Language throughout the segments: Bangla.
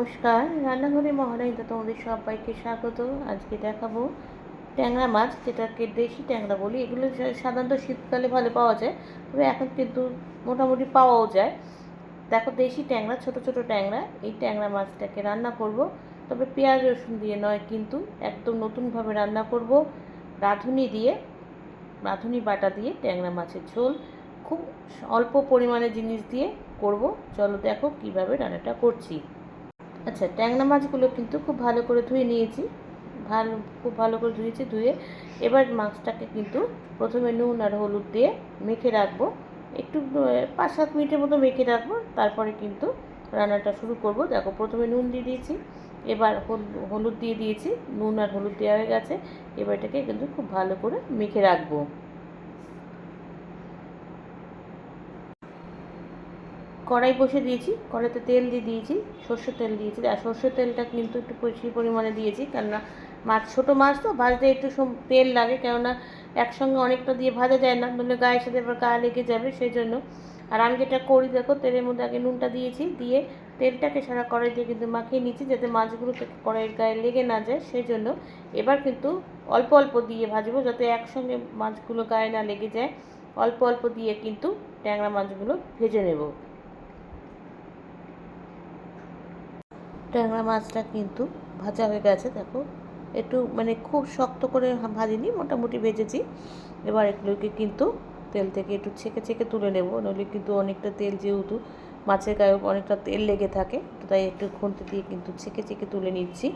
নমস্কার রান্নাঘরে মহারানীতে তোমাদের সবাইকে স্বাগত। আজকে দেখাবো ট্যাংরা মাছ, যেটাকে দেশি ট্যাংরা বলি। এগুলো সাধারণত শীতকালে ভালো পাওয়া যায়, তবে এখন কিন্তু মোটামুটি পাওয়াও যায়। দেখো, দেশি ট্যাংরা, ছোট ছোট ট্যাংরা, এই ট্যাংরা মাছটাকে রান্না করব। তবে পেঁয়াজ, রসুন দিয়ে নয় কিন্তু, একদম নতুনভাবে রান্না করব। রাঁধুনি দিয়ে, রাঁধুনি বাটা দিয়ে ট্যাংরা মাছের ঝোল। খুব অল্প পরিমাণে জিনিস দিয়ে করব। চলো দেখো কীভাবে রান্নাটা করছি। আচ্ছা ট্যাংরা মাছগুলো কিন্তু খুব ভালো করে ধুয়ে নিয়েছি। ভালো, খুব ভালো করে ধুয়েছি, ধুয়ে এবার মাছটাকে কিন্তু প্রথমে নুন আর হলুদ দিয়ে মেখে রাখব। একটু পাঁচ সাত মিনিটের মতো মেখে রাখব, তারপরে কিন্তু রান্নাটা শুরু করব। দেখো, প্রথমে নুন দিয়ে দিয়েছি, এবার হল- হলুদ দিয়ে দিয়েছি, নুন আর হলুদ দেওয়া হয়ে গেছে। এবার এটাকে কিন্তু খুব ভালো করে মেখে রাখব। কড়াই বসে দিয়েছি, কড়াইতে তেল দিয়ে দিয়েছি, সর্ষের তেল দিয়েছি। আর সর্ষের তেলটা কিন্তু একটু বেশি পরিমাণে দিয়েছি, কেননা মাছ ছোটো মাছ তো, ভাজতে একটু তেল লাগে, কেননা একসঙ্গে অনেকটা দিয়ে ভাজা যায় না নইলে গায়ের সাথে এবার গায়ে লেগে যাবে সেই জন্য আর আমি যেটা করি, দেখো, তেলের মধ্যে আগে নুনটা দিয়েছি, দিয়ে তেলটাকে সারা কড়াই দিয়ে কিন্তু মাখিয়ে নিচ্ছি, যাতে মাছগুলো কড়াইয়ের গায়ে লেগে না যায় সেই জন্য এবার কিন্তু অল্প অল্প দিয়ে ভাজবো, যাতে একসঙ্গে মাছগুলো গায়ে না লেগে যায়। অল্প অল্প দিয়ে কিন্তু ট্যাংরা মাছগুলো ভেজে নেব। ট্যাংরা মাছটা কিন্তু ভাজা হয়ে গেছে, দেখো। একটু মানে খুব শক্ত করে ভাজিনি, মোটামুটি ভেজেছি। এবার এগুলোকে কিন্তু তেল থেকে একটু ছেঁকে ছেঁকে তুলে নেব, নইলে কিন্তু অনেকটা তেল যেহেতু মাছের গায়ে অনেকটা তেল লেগে থাকে, তো তাই একটু খুন্তি দিয়ে কিন্তু ছেঁকে ছেঁকে তুলে নিচ্ছি।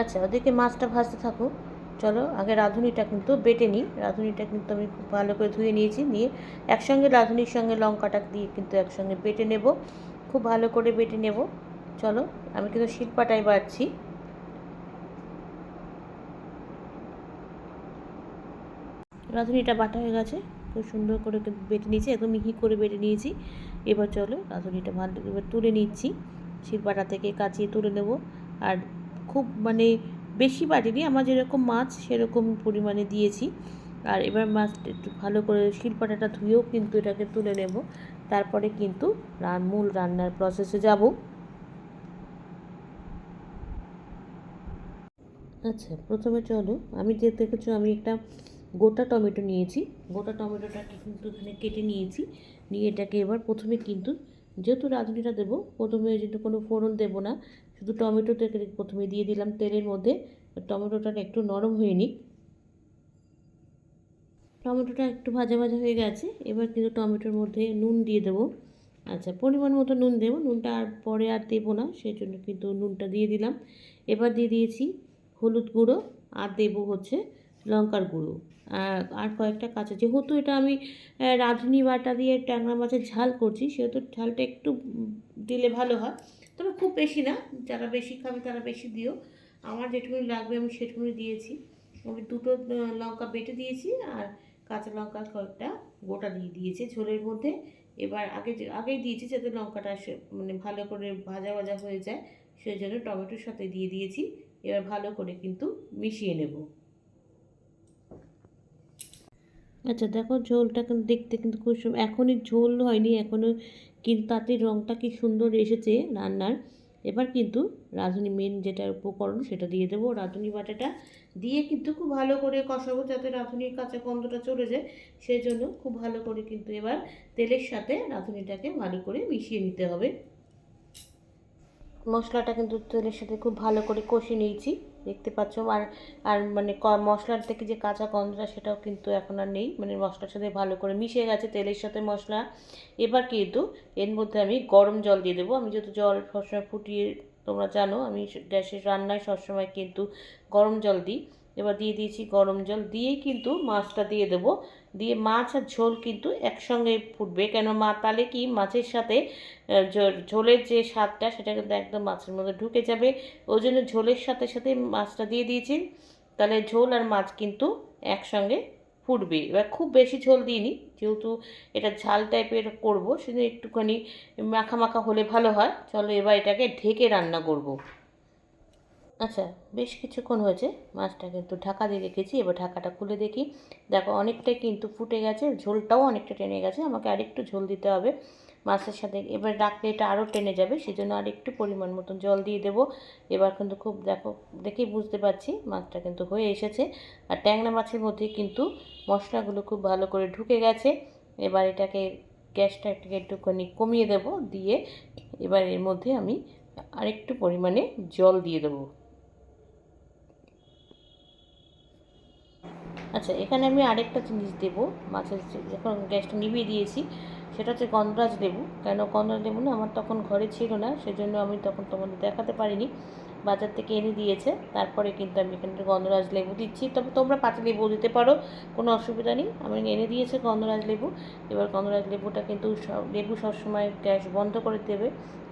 আচ্ছা ওদিকে মাছটা ভাজতে থাকুক। চলো, আগে রাঁধুনিটা কিন্তু বেটে নিই। রাঁধুনিটা কিন্তু আমি খুব ভালো করে ধুয়ে নিয়েছি। নিয়ে একসঙ্গে রাঁধুনির সঙ্গে লঙ্কাটা দিয়ে কিন্তু একসঙ্গে বেটে নেব। খুব ভালো করে বেটে নেব। চলো, আমি কিন্তু শিলপাটায় বাড়ছি। রাঁধুনিটা বাটা হয়ে গেছে। খুব সুন্দর করে বেটে নিয়েছি, একদম মিহি করে বেটে নিয়েছি। এবার চলো, রাঁধুনিটা ভালো এবার তুলে নিচ্ছি। শিলপাটা থেকে কাচিয়ে তুলে নেব। আর খুব মানে বেশি বাটিনি আমার যেরকম মাছ সেরকম পরিমাণে দিয়েছি। আর এবার মাছটা একটু ভালো করে শিলপাটাটা ধুয়েও কিন্তু এটাকে তুলে নেব। তারপরে কিন্তু রান, মূল রান্নার প্রসেসে যাব। আচ্ছা প্রথমে চলো, আমি যে দেখেছ আমি একটা গোটা টমেটো নিয়েছি। গোটা টমেটোটাকে কিন্তু এখানে কেটে নিয়েছি। নিয়ে এটাকে এবার প্রথমে কিন্তু যেহেতু রাঁধুনিটা দেবো, প্রথমে যেহেতু কোনো ফোড়ন দেবো না। শুধু টমেটো থেকে প্রথমে দিয়ে দিলাম তেলের মধ্যে টমেটোটা একটু নরম হয়ে নিক। টমেটোটা একটু ভাজা ভাজা হয়ে গেছে, এবার কিন্তু টমেটোর মধ্যে নুন দিয়ে দেবো। আচ্ছা পরিমাণ মতো নুন দেবো, নুনটা আর পরে আর দেবো না সেই জন্য কিন্তু নুনটা দিয়ে দিলাম। এবার দিয়ে দিয়েছি হলুদ গুঁড়ো, আর দেবো হচ্ছে লঙ্কার গুঁড়ো। আর কয়েকটা কাঁচা, যেহেতু এটা আমি রাঁধুনি বাটা দিয়ে ট্যাংরা মাছের ঝাল করছি, সেহেতু ঝালটা একটু দিলে ভালো হয়। তবে খুব বেশি না, যারা বেশি খাবে তারা বেশি দিও। আমার যেটুকুনি লাগবে আমি সেটুকুনি দিয়েছি। আমি দুটো লঙ্কা বেটে দিয়েছি আর কাঁচা লঙ্কা কয়েকটা গোটা দিয়ে দিয়েছি ঝোলের মধ্যে। এবার আগে আগেই দিয়েছি যাতে লঙ্কাটা মানে ভালো করে ভাজা ভাজা হয়ে যায়। সেই জন্য টমেটোর সাথে দিয়ে দিয়েছি। এবার ভালো করে কিন্তু মিশিয়ে নেব। আচ্ছা দেখো ঝোলটা কিন্তু দেখতে কিন্তু খুব এখনই ঝোল হয়নি, এখনও কিন্তু তাতে রঙটা কি সুন্দর এসেছে রান্নার। এবার কিন্তু রাঁধুনি মেন যেটা উপকরণ সেটা দিয়ে দেবো। রাঁধুনি বাটাটা দিয়ে কিন্তু খুব ভালো করে কষাবো যাতে রাঁধুনির কাঁচা গন্ধটা চলে যায়। সেই জন্য খুব ভালো করে কিন্তু এবার তেলের সাথে রাঁধুনিটাকে ভালো করে মিশিয়ে নিতে হবে। মশলাটা কিন্তু তেলের সাথে খুব ভালো করে কষে নিয়েছি। দেখতে পাচ্ছ। আর আর মানে মশলার থেকে যে কাঁচা গন্ধটা সেটাও কিন্তু এখন আর নেই। মানে মশলার সাথে ভালো করে মিশে গেছে তেলের সাথে মশলা। এবার কিন্তু এর মধ্যে আমি গরম জল দিয়ে দেবো। আমি যেহেতু জল সবসময় ফুটিয়ে, তোমরা জানো, আমি গ্যাসের রান্নায় সবসময় কিন্তু গরম জল দিই। এবার দিয়ে দিয়েছি গরম জল। দিয়েই কিন্তু মাছটা দিয়ে দেবো। দিয়ে মাছ আর ঝোল কিন্তু একসঙ্গে ফুটবে। কেন মা, তাহলে কি মাছের সাথে ঝোলের যে স্বাদটা, সেটা কিন্তু একদম মাছের মধ্যে ঢুকে যাবে। ওই জন্য ঝোলের সাথে সাথে মাছটা দিয়ে দিয়েছি। তাহলে ঝোল আর মাছ কিন্তু একসঙ্গে ফুটবে। এবার খুব বেশি ঝোল দিইনি, যেহেতু এটা ঝাল টাইপের করব, সেজন্য একটুখানি মাখা মাখা হলে ভালো হয়। চলো এবার এটাকে ঢেকে রান্না করব। আচ্ছা বেশ কিছুক্ষণ হয়েছে, মাছটা কিন্তু ঢাকা দিয়ে রেখেছি, এবার ঢাকাটা খুলে দেখি। দেখো অনেকটাই কিন্তু ফুটে গেছে, ঝোলটাও অনেকটা টেনে গেছে, আমাকে আরেকটু ঝোল দিতে হবে মাছের সাথে। এবার রাখলে এটা আরও টেনে যাবে সেই জন্য আর একটু পরিমাণ মতন জল দিয়ে দেবো। এবার কিন্তু খুব, দেখো, দেখেই বুঝতে পারছি, মাছটা কিন্তু হয়ে এসেছে। আর ট্যাংরা মাছের মধ্যে কিন্তু মশলাগুলো খুব ভালো করে ঢুকে গেছে। এবার এটাকে, গ্যাসটা একটু একটুখানি কমিয়ে দেব, দিয়ে এবার এর মধ্যে আমি আরেকটু পরিমাণে জল দিয়ে দেবো। আচ্ছা এখানে আমি আরেকটা জিনিস দেবো, মাছের যখন গ্যাসটা নিভিয়ে দিয়েছি, সেটা হচ্ছে গন্ধরাজ লেবু। কেন গন্ধরাজ লেবু না? আমার তখন ঘরে ছিল না, সেজন্য আমি তখন তোমাদের দেখাতে পারিনি। বাজার থেকে এনে দিয়েছে। তারপরে কিন্তু আমি এখানে গন্ধরাজ লেবু দিচ্ছি। তবে তোমরা পাতি লেবু দিতে পারো, কোনো অসুবিধা নেই। আমি এনে দিয়েছে গন্ধরাজ লেবু। এবার গন্ধরাজ লেবুটা কিন্তু সব- লেবু সবসময় গ্যাস বন্ধ করে দেবে,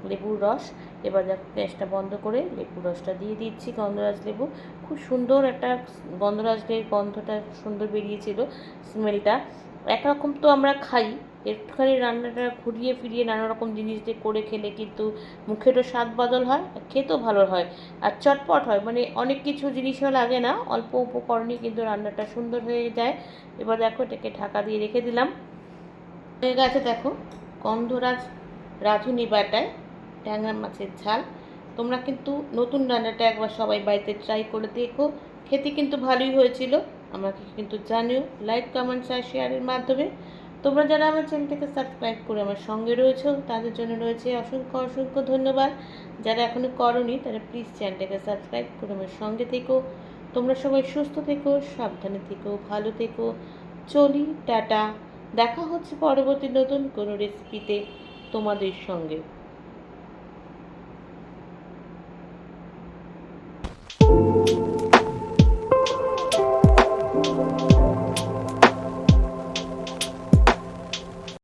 লেবুর রস। এবার দেখো গ্যাসটা বন্ধ করে লেবুর রসটা দিয়ে দিচ্ছি গন্ধরাজ লেবু। খুব সুন্দর একটা গন্ধরাজের গন্ধটা সুন্দর বেরিয়েছিল স্মেলটা। একরকম তো আমরা খাই একটুখানি রান্নাটা ঘুরিয়ে ফিরিয়ে নানা রকম জিনিস দিয়ে করে খেলে কিন্তু মুখেরও স্বাদ বদল হয় খেতেও ভালো হয়। আর চটপট হয় মানে অনেক কিছু জিনিসও লাগে না, অল্প উপকরণই কিন্তু রান্নাটা সুন্দর হয়ে যায়। এবার দেখো এটাকে ঢাকা দিয়ে রেখে দিলাম। হয়ে গেছে দেখো গন্ধরাজ রাঁধুনি বাটায় ট্যাংরা মাছের ঝাল। তোমরা কিন্তু নতুন রান্নাটা একবার সবাই বাড়িতে ট্রাই করে দেখো। খেতে কিন্তু ভালোই হয়েছিল। আমাকে কিন্তু জানিও লাইক কমেন্টস আর শেয়ারের মাধ্যমে। তোমরা যারা আমার চ্যানেলটাকে সাবস্ক্রাইব করে আমার সঙ্গে রয়েছো, তাদের জন্য রয়েছে অসংখ্য অসংখ্য ধন্যবাদ। যারা এখনও করনি, তারা প্লিজ চ্যানেলটাকে সাবস্ক্রাইব করে আমার সঙ্গে থেকো। তোমরা সবাই সুস্থ থেকো, সাবধানে থেকো, ভালো থেকো। চলি, টাটা। দেখা হচ্ছে পরবর্তী নতুন কোনো রেসিপিতে তোমাদের সঙ্গে।